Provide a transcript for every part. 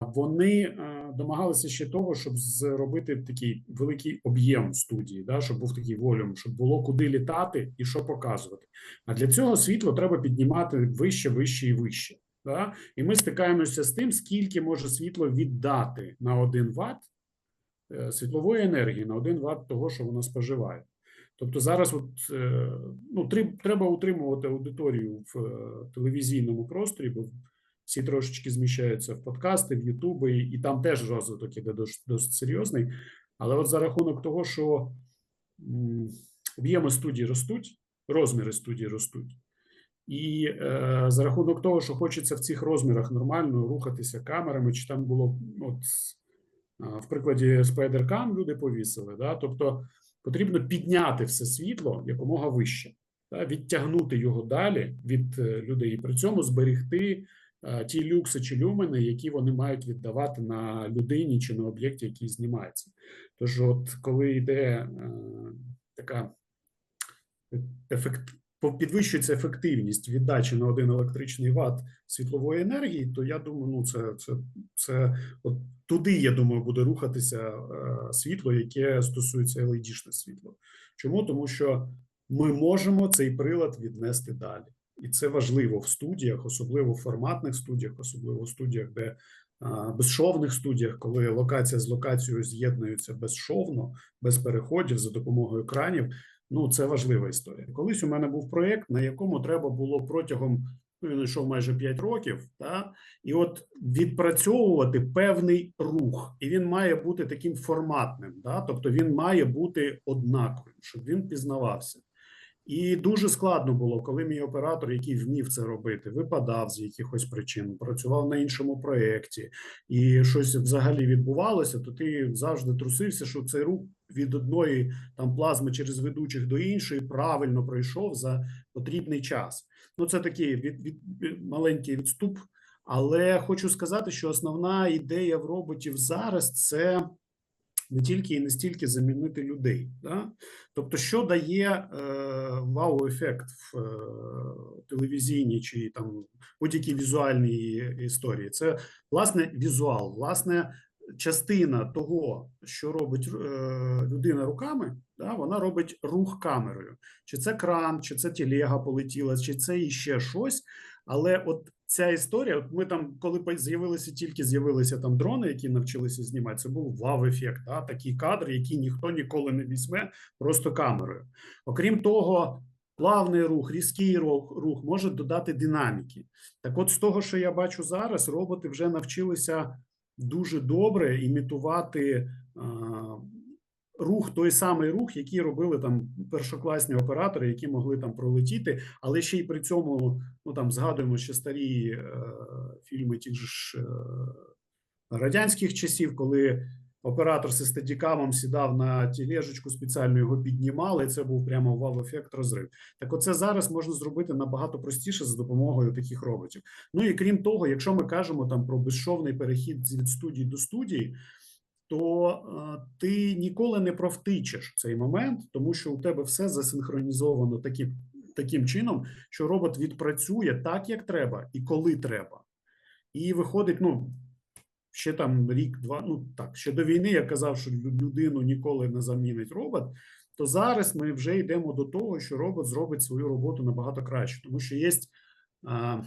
Вони е, домагалися ще того, щоб зробити такий великий об'єм студії, да, щоб був такий волюм, щоб було куди літати і що показувати. А для цього світло треба піднімати вище, вище і вище. Да? І ми стикаємося з тим, скільки може світло віддати на 1 Вт е, світлової енергії, на 1 Вт того, що вона споживає. Тобто зараз от, е, ну, треба утримувати аудиторію в телевізійному просторі, бо всі трошечки зміщаються в подкасти, в Ютуби, і, там теж розвиток іде досить, серйозний. Але от за рахунок того, що об'єми студій ростуть, розміри студій ростуть, і е, за рахунок того, що хочеться в цих розмірах нормально рухатися камерами, чи там було от в прикладі Spider-Cam люди повісили, да? тобто потрібно підняти все світло якомога вище, да? відтягнути його далі від е, людей, і при цьому зберегти ті люкси чи люмени, які вони мають віддавати на людині чи на об'єкті, який знімається. Тож, от коли йде е, така ефект, підвищується ефективність віддачі на один електричний ватт світлової енергії, то я думаю, ну це, це, це от туди, я думаю, буде рухатися е, світло, яке стосується LED-шне світло. Чому? Тому що ми можемо цей прилад віднести далі. І це важливо в студіях, особливо в форматних студіях, особливо в студіях, де безшовних студіях, коли локація з локацією з'єднуються безшовно, без переходів за допомогою екранів. Ну, це важлива історія. Колись у мене був проєкт, на якому треба було протягом ну, він йшов майже 5 років, та і от відпрацьовувати певний рух, і він має бути таким форматним, да? тобто він має бути однаковим, щоб він пізнавався. І дуже складно було, коли мій оператор, який вмів це робити, випадав з якихось причин, працював на іншому проєкті, і щось взагалі відбувалося, то ти завжди трусився, що цей рух від одної там плазми через ведучих до іншої правильно пройшов за потрібний час. Ну, це такий від, від, від- маленький відступ. Але хочу сказати, що основна ідея в роботів зараз це не тільки і не стільки замінити людей. Да? Тобто, що дає е, вау-ефект в е, телевізійній чи там будь-якій візуальній історії? Це власне візуал, власне, частина того, що робить е, людина руками, да, вона робить рух камерою. Чи це кран, чи це телега полетіла, чи це іще щось. Але от ця історія, от ми там, коли з'явилися тільки з'явилися там дрони, які навчилися знімати, це був вау-ефект, да? такі кадри, які ніхто ніколи не візьме просто камерою. Окрім того, плавний рух, різкий рух, рух може додати динаміки. Так, от з того, що я бачу зараз, роботи вже навчилися дуже добре імітувати. Рух, той самий рух, який робили там першокласні оператори, які могли там пролетіти, але ще й при цьому, ну там згадуємо ще старі е, фільми тих ж е, радянських часів, коли оператор зі стадікамом сідав на тілежечку, спеціально його піднімали. і Це був прямо вау-ефект розрив. Так, оце зараз можна зробити набагато простіше за допомогою таких роботів. Ну і крім того, якщо ми кажемо там про безшовний перехід від студії до студії, то е, ти ніколи не провтичеш цей момент, тому що у тебе все засинхронізовано таким, таким чином, що робот відпрацює так, як треба, і коли треба. І виходить, ну. Ще там рік-два, ну так, ще до війни я казав, що людину ніколи не замінить робот. То зараз ми вже йдемо до того, що робот зробить свою роботу набагато краще, тому що є а,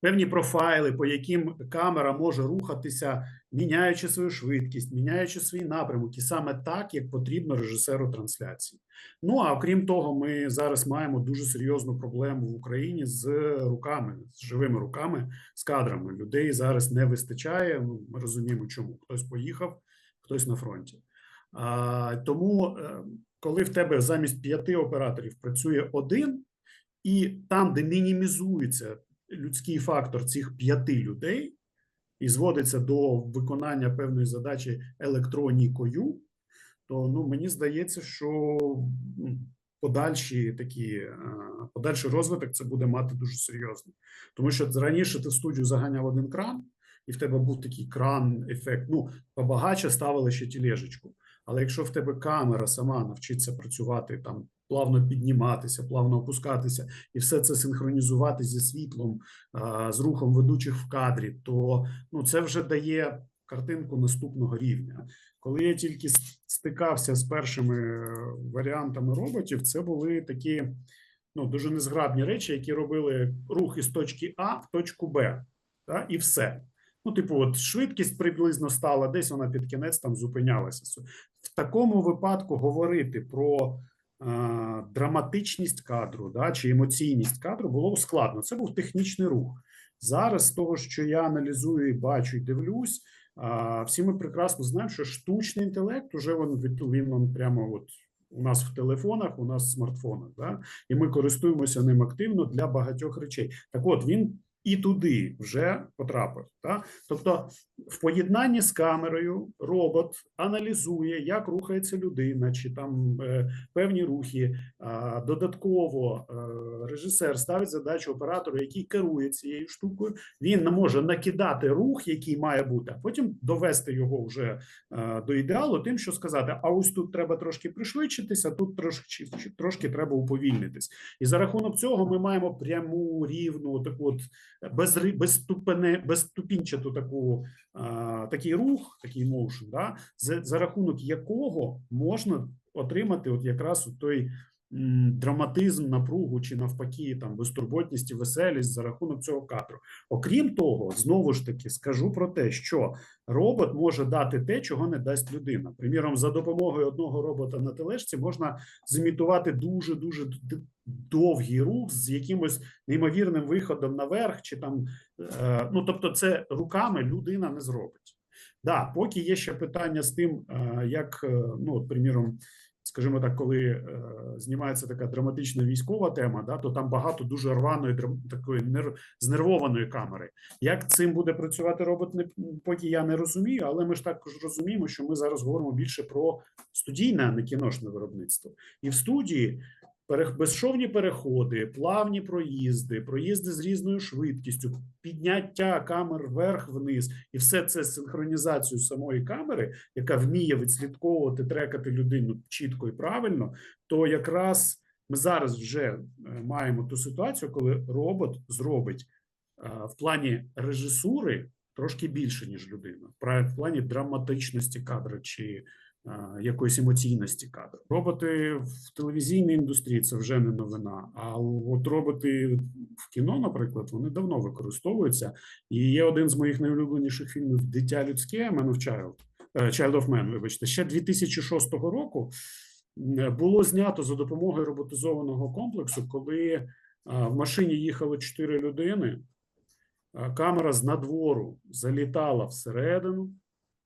певні профайли, по яким камера може рухатися, міняючи свою швидкість, міняючи свій напрямок, і саме так, як потрібно режисеру трансляції. Ну а окрім того, ми зараз маємо дуже серйозну проблему в Україні з руками, з живими руками, з кадрами. Людей зараз не вистачає. Ну, ми розуміємо, чому хтось поїхав, хтось на фронті. А, тому, е, коли в тебе замість п'яти операторів працює один, і там, де мінімізується людський фактор цих п'яти людей, і зводиться до виконання певної задачі електронікою, то ну мені здається, що подальші такі е, подальший розвиток це буде мати дуже серйозно. Тому що раніше ти в студію заганяв один кран, і в тебе був такий кран ефект. Ну, побагаче ставили ще тілежечку. Але якщо в тебе камера сама навчиться працювати там плавно підніматися, плавно опускатися, і все це синхронізувати зі світлом, з рухом ведучих в кадрі, то ну це вже дає картинку наступного рівня. Коли я тільки стикався з першими е, варіантами роботів, це були такі ну, дуже незграбні речі, які робили рух із точки А в точку Б, та, і все. Ну, типу, от швидкість приблизно стала, десь вона під кінець там зупинялася. В такому випадку говорити про драматичність кадру да, чи емоційність кадру було складно. Це був технічний рух. Зараз, з того, що я аналізую і бачу, і дивлюсь, всі ми прекрасно знаємо, що штучний інтелект уже він, він, він прямо от у нас в телефонах, у нас в смартфонах, да? і ми користуємося ним активно для багатьох речей. Так от він і туди вже потрапив. Да? Тобто, в поєднанні з камерою робот аналізує, як рухається людина, чи там е, певні рухи. А, додатково е, режисер ставить задачу оператору, який керує цією штукою. Він не може накидати рух, який має бути, а потім довести його вже е, до ідеалу, тим, що сказати: а ось тут треба трошки пришвидшитися, тут трошки трошки треба уповільнитись. І за рахунок цього ми маємо пряму рівну таку от безри, без безступінчату таку а, такий рух, такий моушн, да, за, за рахунок якого можна отримати от якраз той драматизм, напругу чи навпаки там безтурботність і веселість за рахунок цього кадру. Окрім того, знову ж таки скажу про те, що робот може дати те, чого не дасть людина. Приміром, за допомогою одного робота на тележці можна зімітувати дуже дуже довгий рух з якимось неймовірним виходом наверх, чи там е, ну тобто, це руками людина не зробить. Да, поки є ще питання з тим, е, як е, ну, от, приміром, скажімо так, коли е, знімається така драматична військова тема, да, то там багато дуже рваної такої нер, знервованої камери. Як цим буде працювати робот, не поки я не розумію, але ми ж також розуміємо, що ми зараз говоримо більше про студійне, а не кіношне виробництво. І в студії безшовні переходи, плавні проїзди, проїзди з різною швидкістю, підняття камер вверх-вниз, і все це з синхронізацією самої камери, яка вміє відслідковувати, трекати людину чітко і правильно, то якраз ми зараз вже е, маємо ту ситуацію, коли робот зробить е, в плані режисури трошки більше, ніж людина, в плані драматичності кадра чи якоїсь емоційності кадру. Роботи в телевізійній індустрії це вже не новина. А от роботи в кіно, наприклад, вони давно використовуються. І є один з моїх найулюбленіших фільмів Дитя людське Man of Child. е, Child of Man, вибачте, ще 2006 року було знято за допомогою роботизованого комплексу, коли в машині їхало чотири людини. Камера з надвору залітала всередину,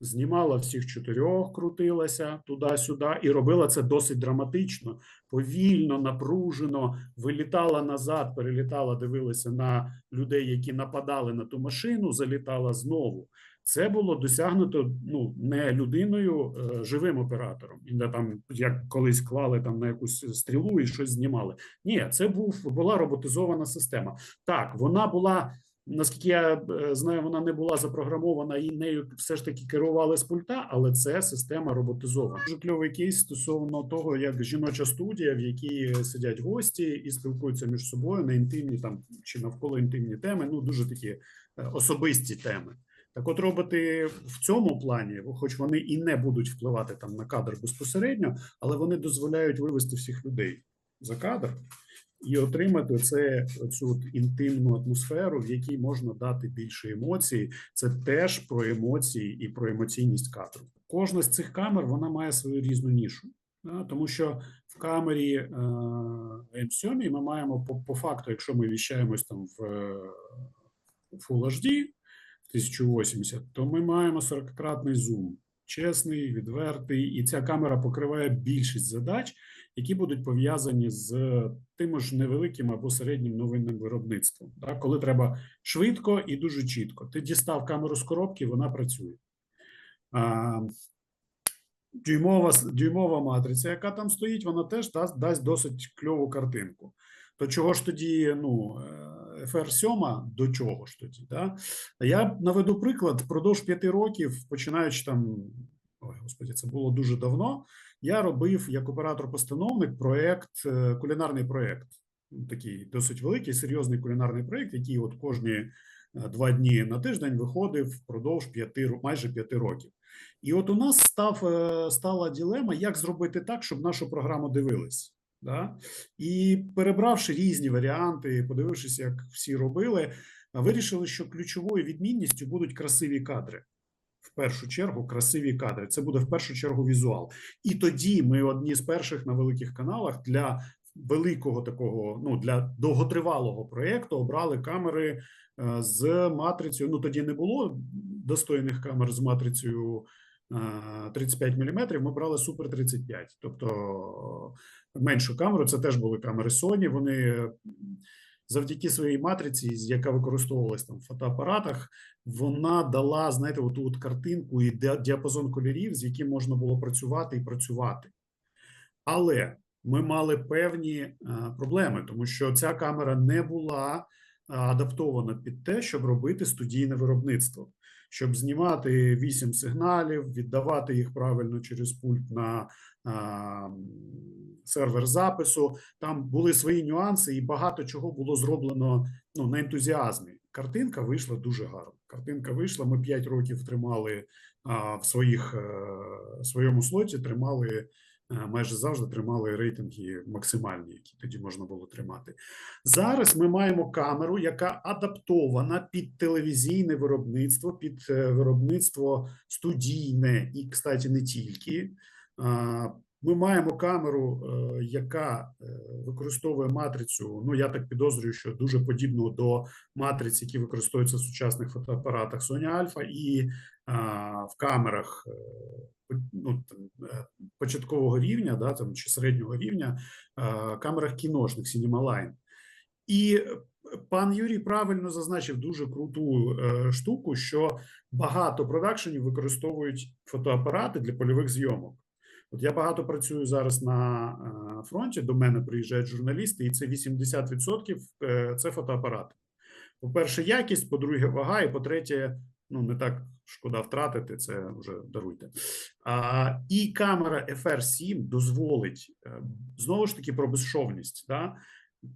знімала всіх чотирьох, крутилася туди-сюди і робила це досить драматично, повільно, напружено, вилітала назад, перелітала, дивилася на людей, які нападали на ту машину, залітала знову. Це було досягнуто ну не людиною, е, живим оператором, і не там як колись клали там на якусь стрілу і щось знімали. Ні, це був була роботизована система. Так, вона була. Наскільки я е, знаю, вона не була запрограмована і нею все ж таки керували з пульта, але це система роботизована. Дуже кльовий кейс стосовно того, як жіноча студія, в якій сидять гості і спілкуються між собою на інтимні там чи навколо інтимні теми. Ну дуже такі е, особисті теми. Так, от роботи в цьому плані, хоч вони і не будуть впливати там на кадр безпосередньо, але вони дозволяють вивести всіх людей за кадр і отримати це цю інтимну атмосферу, в якій можна дати більше емоцій. Це теж про емоції і про емоційність кадру. Кожна з цих камер вона має свою різну нішу. Тому що в камері е, М7 ми маємо по, по факту, якщо ми віщаємось там в е, Full HD в 1080, то ми маємо 40-кратний зум. Чесний, відвертий, і ця камера покриває більшість задач, які будуть пов'язані з тим ж невеликим або середнім новинним виробництвом. Так? Коли треба швидко і дуже чітко. Ти дістав камеру з коробки, вона працює. А, дюймова, дюймова матриця, яка там стоїть, вона теж дасть, дасть досить кльову картинку. То чого ж тоді, ну, е, FR7 до чого ж тоді? Да? Я наведу приклад, впродовж п'яти років, починаючи там ой, господі, це було дуже давно. Я робив як оператор-постановник проект, е, кулінарний проект. Такий досить великий, серйозний кулінарний проект, який от кожні е, два дні на тиждень виходив впродовж п'яти майже п'яти років. І от у нас став е, стала ділема, як зробити так, щоб нашу програму дивились. Да? І перебравши різні варіанти, подивившись, як всі робили, вирішили, що ключовою відмінністю будуть красиві кадри. В першу чергу, красиві кадри. Це буде в першу чергу візуал. І тоді ми одні з перших на великих каналах для великого такого, ну для довготривалого проєкту обрали камери з матрицею. Ну тоді не було достойних камер з матрицею е, 35 мм. Ми брали Супер 35, тобто меншу камеру. Це теж були камери Sony. Вони завдяки своїй матриці, яка використовувалась там в фотоапаратах, вона дала, знаєте, оту от картинку і діапазон кольорів, з яким можна було працювати і працювати. Але ми мали певні е, проблеми, тому що ця камера не була е, адаптована під те, щоб робити студійне виробництво, щоб знімати вісім сигналів, віддавати їх правильно через пульт на сервер запису. Там були свої нюанси, і багато чого було зроблено ну, на ентузіазмі. Картинка вийшла дуже гарно. Картинка вийшла. Ми 5 років тримали а, в своїх е, своєму слоті, тримали е, майже завжди тримали рейтинги максимальні, які тоді можна було тримати. Зараз ми маємо камеру, яка адаптована під телевізійне виробництво, під е, виробництво студійне і, кстати, не тільки. Ми маємо камеру, е, яка е, використовує матрицю. Ну я так підозрюю, що дуже подібну до матриць, які використовуються в сучасних фотоапаратах Sony Alpha і в камерах е, ну, початкового рівня, да, там, чи середнього рівня, камерах кіношних Cinema Line. І пан Юрій правильно зазначив дуже круту штуку, що багато продакшенів використовують фотоапарати для польових зйомок. От я багато працюю зараз на е, фронті. До мене приїжджають журналісти, і це 80% е, це фотоапарати. По-перше, якість, по-друге, вага, і по-третє, ну не так шкода втратити, це вже даруйте. А, і камера FR7 дозволить е, знову ж таки про безшовність. Да?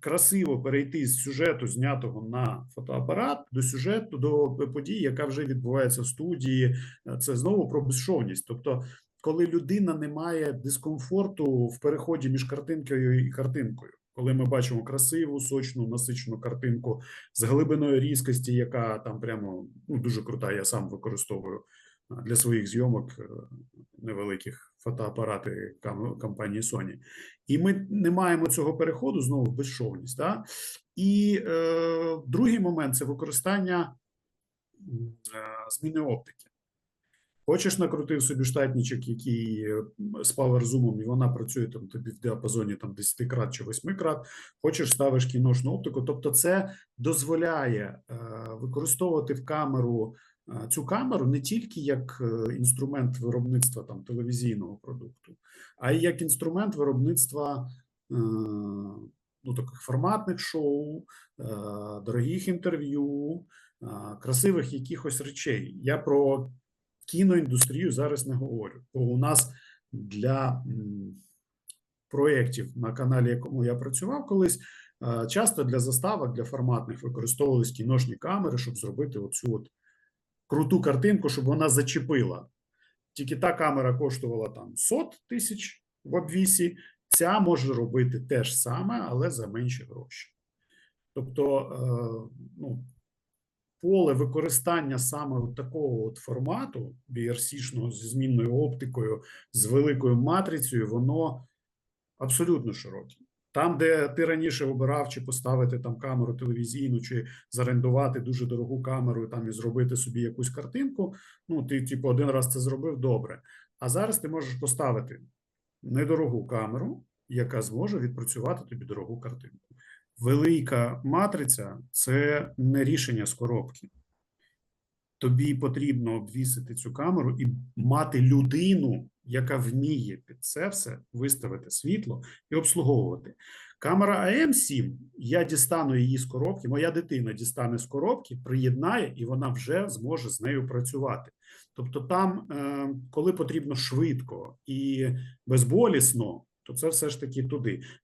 Красиво перейти з сюжету, знятого на фотоапарат, до сюжету, до події, яка вже відбувається в студії. Це знову про безшовність. Тобто, коли людина не має дискомфорту в переході між картинкою і картинкою, коли ми бачимо красиву, сочну, насичену картинку з глибиною різкості, яка там прямо ну, дуже крута. Я сам використовую для своїх зйомок е, невеликих фотоапарати компанії Sony. І ми не маємо цього переходу знову безшовність. Да? І е, другий момент це використання е, зміни оптики. Хочеш накрутив собі штатничок, який з PowerZoom, і вона працює там тобі в діапазоні там 10 крат чи 8 крат. Хочеш ставиш кіношну оптику. Тобто, це дозволяє е, використовувати в камеру е, цю камеру не тільки як е, інструмент виробництва там телевізійного продукту, а й як інструмент виробництва ну, таких форматних шоу, дорогих інтерв'ю, красивих якихось речей. Я про кіноіндустрію зараз не говорю. Бо у нас для проєктів на каналі, якому я працював колись, е, часто для заставок, для форматних використовувались кіношні камери, щоб зробити оцю от круту картинку, щоб вона зачепила. Тільки та камера коштувала там сот тисяч в обвісі, ця може робити те ж саме, але за менші гроші. Тобто, е, поле використання саме от такого от формату BRC-шного зі змінною оптикою, з великою матрицею, воно абсолютно широке. Там, де ти раніше обирав, чи поставити там камеру телевізійну, чи зарендувати дуже дорогу камеру там і зробити собі якусь картинку. Ну, ти, типу, один раз це зробив добре. А зараз ти можеш поставити недорогу камеру, яка зможе відпрацювати тобі дорогу картинку. Велика матриця це не рішення з коробки. Тобі потрібно обвісити цю камеру і мати людину, яка вміє під це все виставити світло і обслуговувати. Камера AM7, я дістану її з коробки, моя дитина дістане з коробки, приєднає, і вона вже зможе з нею працювати. Тобто, там, е, коли потрібно швидко і безболісно, то це все ж таки туди.